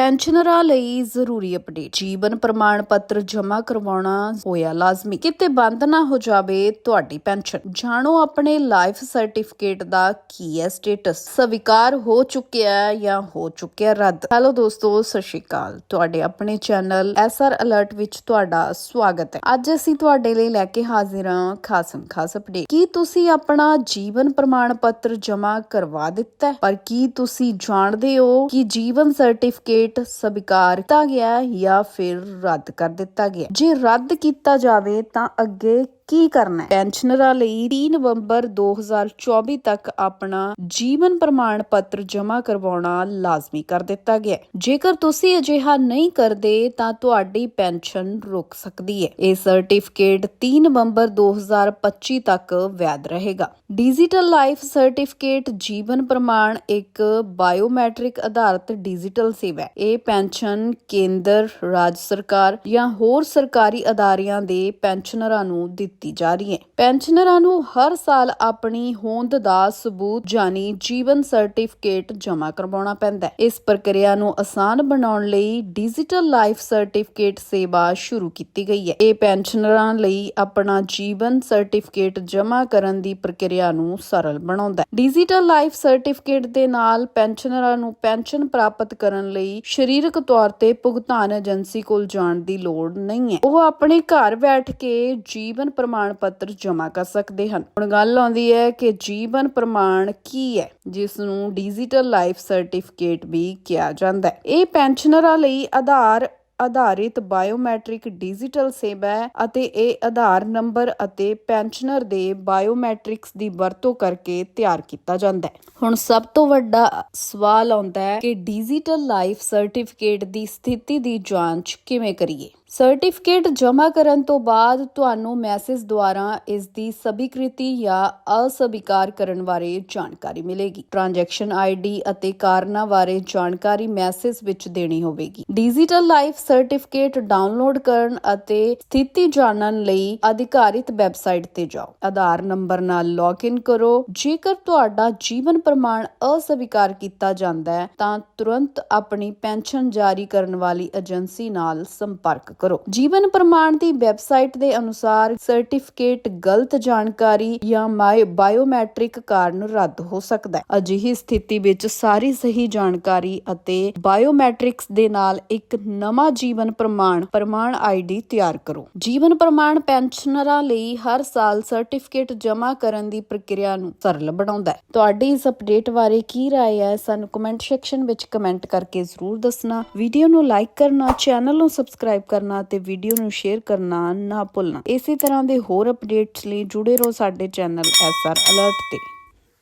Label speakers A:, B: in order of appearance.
A: ਪੈਨਸ਼ਨਰਾਂ ਲਈ ਜ਼ਰੂਰੀ ਅਪਡੇਟ। ਜੀਵਨ ਪ੍ਰਮਾਣ ਪੱਤਰ ਜਮ੍ਹਾਂ ਕਰਵਾਉਣਾ ਹੋਇਆ ਲਾਜ਼ਮੀ। ਕਿਤੇ ਬੰਦ ਨਾ ਹੋ ਜਾਵੇ ਤੁਹਾਡੀ ਪੈਨਸ਼ਨ। ਜਾਣੋ ਆਪਣੇ ਲਾਈਫ ਸਰਟੀਫਿਕੇਟ ਦਾ ਕੀ ਹੈ ਸਟੇਟਸ। ਸਵੀਕਾਰ ਹੋ ਚੁੱਕਿਆ ਹੈ ਜਾਂ ਹੋ ਚੁੱਕਿਆ ਰੱਦ? ਹੈਲੋ ਦੋਸਤੋ, ਸਤਿ ਸ਼੍ਰੀ ਅਕਾਲ। ਤੁਹਾਡੇ ਆਪਣੇ ਚੈਨਲ ਐਸਆਰ ਅਲਰਟ ਵਿੱਚ ਤੁਹਾਡਾ ਸਵਾਗਤ ਹੈ। ਅੱਜ ਅਸੀਂ ਤੁਹਾਡੇ ਲਈ ਲੈ ਕੇ ਹਾਜ਼ਰ ਹਾਂ ਖਾਸਮ ਖਾਸ ਅਪਡੇਟ। ਕੀ ਤੁਸੀਂ ਆਪਣਾ ਜੀਵਨ ਪ੍ਰਮਾਣ ਪੱਤਰ ਜਮ੍ਹਾਂ ਕਰਵਾ ਦਿੱਤਾ ਪਰ ਕੀ ਤੁਸੀਂ ਜਾਣਦੇ ਹੋ ਕਿ ਜੀਵਨ ਸਰਟੀਫਿਕੇਟ ਸਵੀਕਾਰ ਕੀਤਾ ਗਿਆ ਜਾਂ ਫਿਰ ਰੱਦ ਕਰ ਦਿੱਤਾ ਗਿਆ। ਜੇ ਰੱਦ ਕੀਤਾ ਜਾਵੇ ਤਾਂ ਅੱਗੇ ਕੀ ਕਰਨਾ ਹੈ? ਪੈਨਸ਼ਨਰਾਂ ਲਈ 3 ਨਵੰਬਰ 2024 ਤੱਕ ਆਪਣਾ ਜੀਵਨ ਪ੍ਰਮਾਣ ਪੱਤਰ ਜਮ੍ਹਾਂ ਕਰਵਾਉਣਾ ਲਾਜ਼ਮੀ ਕਰ ਦਿੱਤਾ ਗਿਆ ਹੈ। ਜੇਕਰ ਤੁਸੀਂ ਅਜਿਹਾ ਨਹੀਂ ਕਰਦੇ, ਤਾਂ ਤੁਹਾਡੀ ਪੈਨਸ਼ਨ ਰੁਕ ਸਕਦੀ ਹੈ। ਇਹ ਸਰਟੀਫਿਕੇਟ 3 ਨਵੰਬਰ 2025 ਤੱਕ ਵੈਧ ਰਹੇਗਾ। ਡਿਜੀਟਲ ਲਾਈਫ ਸਰਟੀਫਿਕੇਟ ਜੀਵਨ ਪ੍ਰਮਾਣ ਇੱਕ ਬਾਇਓਮੈਟ੍ਰਿਕ ਆਧਾਰਿਤ ਡਿਜੀਟਲ ਸੇਵਾ ਹੈ। ਇਹ ਪੈਨਸ਼ਨ ਕੇਂਦਰ, ਰਾਜ ਸਰਕਾਰ ਜਾਂ ਹੋਰ ਸਰਕਾਰੀ ਅਦਾਰਿਆਂ ਦੇ ਪੈਨਸ਼ਨਰਾਂ ਨੂੰ ਦਿੱਤੀ ਜਾ ਰਹੀ ਹੈ। ਪੈਨਸ਼ਨਰਾਂ ਨੂੰ ਹਰ ਸਾਲ ਆਪਣੀ ਹੋਂਦ ਦਾ ਸਬੂਤ ਜਾਨੀ ਜੀਵਨ ਸਰਟੀਫਿਕੇਟ ਜਮ੍ਹਾਂ ਕਰਵਾਉਣਾ ਪੈਂਦਾ ਹੈ। ਇਸ ਪ੍ਰਕਿਰਿਆ ਨੂੰ ਆਸਾਨ ਬਣਾਉਣ ਲਈ ਡਿਜੀਟਲ ਲਾਈਫ ਸਰਟੀਫਿਕੇਟ ਸੇਵਾ ਸ਼ੁਰੂ ਕੀਤੀ ਗਈ ਹੈ। ਇਹ ਪੈਨਸ਼ਨਰਾਂ ਲਈ ਆਪਣਾ ਜੀਵਨ ਸਰਟੀਫਿਕੇਟ ਜਮ੍ਹਾਂ ਕਰਨ ਦੀ ਪ੍ਰਕਿਰਿਆ ਨੂੰ ਸਰਲ ਬਣਾਉਂਦਾ ਹੈ। ਡਿਜੀਟਲ ਲਾਈਫ ਸਰਟੀਫਿਕੇਟ ਦੇ ਨਾਲ ਪੈਨਸ਼ਨਰਾਂ ਨੂੰ ਪੈਨਸ਼ਨ ਪ੍ਰਾਪਤ ਕਰਨ ਲਈ ਸਰੀਰਕ ਤੌਰ ਤੇ ਭੁਗਤਾਨ ਏਜੰਸੀ ਕੋਲ ਜਾਣ ਦੀ ਲੋੜ ਨਹੀਂ ਹੈ। ਉਹ ਆਪਣੇ ਘਰ ਬੈਠ ਕੇ ਜੀਵਨ ਪ੍ਰਮਾਣ ਪੱਤਰ ਜਮ੍ਹਾਂ ਕਰ ਸਕਦੇ ਹਨ। ਹੁਣ ਗੱਲ ਆਉਂਦੀ ਹੈ ਕਿ ਜੀਵਨ ਪ੍ਰਮਾਣ ਕੀ ਹੈ ਜਿਸ ਨੂੰ ਡਿਜੀਟਲ ਲਾਈਫ ਸਰਟੀਫਿਕੇਟ ਵੀ ਕਿਹਾ ਜਾਂਦਾ ਹੈ। ਇਹ ਪੈਨਸ਼ਨਰਾਂ ਲਈ ਆਧਾਰ, ਆਧਾਰਿਤ ਬਾਇਓਮੈਟ੍ਰਿਕ ਡਿਜੀਟਲ ਸੇਵਾ ਹੈ ਅਤੇ ਇਹ ਆਧਾਰ ਨੰਬਰ ਅਤੇ ਪੈਨਸ਼ਨਰ ਦੇ ਬਾਇਓਮੈਟ੍ਰਿਕਸ ਦੀ ਵਰਤੋਂ ਕਰਕੇ ਤਿਆਰ ਕੀਤਾ ਜਾਂਦਾ ਹੈ। ਹੁਣ ਸਭ ਤੋਂ ਵੱਡਾ ਸਵਾਲ ਆਉਂਦਾ ਹੈ ਕਿ ਡਿਜੀਟਲ ਲਾਈਫ ਸਰਟੀਫਿਕੇਟ ਦੀ ਸਥਿਤੀ ਦੀ ਜਾਂਚ ਕਿਵੇਂ ਕਰੀਏ? ਸਰਟੀਫਿਕੇਟ ਜਮ੍ਹਾਂ ਕਰਨ ਤੋਂ ਬਾਅਦ ਤੁਹਾਨੂੰ ਮੈਸੇਜ ਦੁਆਰਾ ਇਸ ਦੀ ਸਵੀਕ੍ਰਿਤੀ ਜਾਂ ਅਸਵੀਕਾਰ ਕਰਨ ਬਾਰੇ ਜਾਣਕਾਰੀ ਮਿਲੇਗੀ। ਟ੍ਰਾਂਜੈਕਸ਼ਨ ਆਈਡੀ ਅਤੇ ਕਾਰਨਾਂ ਬਾਰੇ ਜਾਣਕਾਰੀ ਮੈਸੇਜ ਵਿੱਚ ਦੇਣੀ ਹੋਵੇਗੀ। ਡਿਜੀਟਲ ਲਾਈਫ ਸਰਟੀਫਿਕੇਟ ਡਾਊਨਲੋਡ ਕਰਨ ਅਤੇ ਸਥਿਤੀ ਜਾਣਨ ਲਈ ਅਧਿਕਾਰਿਤ ਵੈਬਸਾਈਟ ਤੇ ਜਾਓ। ਆਧਾਰ ਨੰਬਰ ਨਾਲ ਲੌਗਇਨ ਕਰੋ। ਜੇਕਰ ਤੁਹਾਡਾ ਜੀਵਨ ਪ੍ਰਮਾਣ ਅਸਵੀਕਾਰ ਕੀਤਾ ਜਾਂਦਾ ਹੈ, ਤਾਂ ਤੁਰੰਤ ਆਪਣੀ ਪੈਨਸ਼ਨ ਜਾਰੀ ਕਰਨ ਵਾਲੀ ਏਜੰਸੀ ਨਾਲ ਸੰਪਰਕ ਕਰੋ ਜੀਵਨ ਪ੍ਰਮਾਣ ਦੀ ਵੈਬਸਾਈਟ ਦੇ ਅਨੁਸਾਰ ਸਰਟੀਫਿਕੇਟ ਗਲਤ ਜਾਣਕਾਰੀ ਜਾਂ ਮਾਈ- ਬਾਇਓਮੈਟ੍ਰਿਕ ਕਾਰਨ ਰੱਦ ਹੋ ਸਕਦਾ ਹੈ ਅਜਿਹੀ ਸਥਿਤੀ ਵਿੱਚ ਸਾਰੀ ਸਹੀ ਜਾਣਕਾਰੀ ਅਤੇ ਬਾਇਓਮੈਟ੍ਰਿਕਸ ਦੇ ਨਾਲ ਇੱਕ ਨਵਾਂ ਜੀਵਨ ਪ੍ਰਮਾਣ ਪ੍ਰਮਾਣ ਆਈਡੀ ਤਿਆਰ ਕਰੋ ਜੀਵਨ ਪ੍ਰਮਾਣ ਪੈਨਸ਼ਨਰਾਂ ਲਈ ਹਰ ਸਾਲ ਸਰਟੀਫਿਕੇਟ ਜਮ੍ਹਾਂ ਕਰਨ ਦੀ ਪ੍ਰਕਿਰਿਆ ਨੂੰ ਸਰਲ ਬਣਾਉਂਦਾ ਹੈ ਤੁਹਾਡੀ ਇਸ ਅਪਡੇਟ ਬਾਰੇ ਕੀ رائے ਹੈ ਸਾਨੂੰ ਕਮੈਂਟ ਸੈਕਸ਼ਨ ਵਿੱਚ ਕਮੈਂਟ ਕਰਕੇ ਜ਼ਰੂਰ ਦੱਸਣਾ ਵੀਡੀਓ ਨੂੰ ਲਾਈਕ ਕਰਨਾ ਚੈਨਲ ਨੂੰ ਸਬਸਕ੍ਰਾਈਬ ਕਰਨਾ ਤੇ ਵੀਡੀਓ ਨੂੰ ਸ਼ੇਅਰ ਕਰਨਾ ਨਾ ਭੁੱਲਣਾ। ਇਸੇ ਤਰ੍ਹਾਂ ਦੇ ਹੋਰ ਅਪਡੇਟਸ ਲਈ ਜੁੜੇ ਰਹੋ ਸਾਡੇ ਚੈਨਲ ਐਸਆਰ ਅਲਰਟ ਤੇ।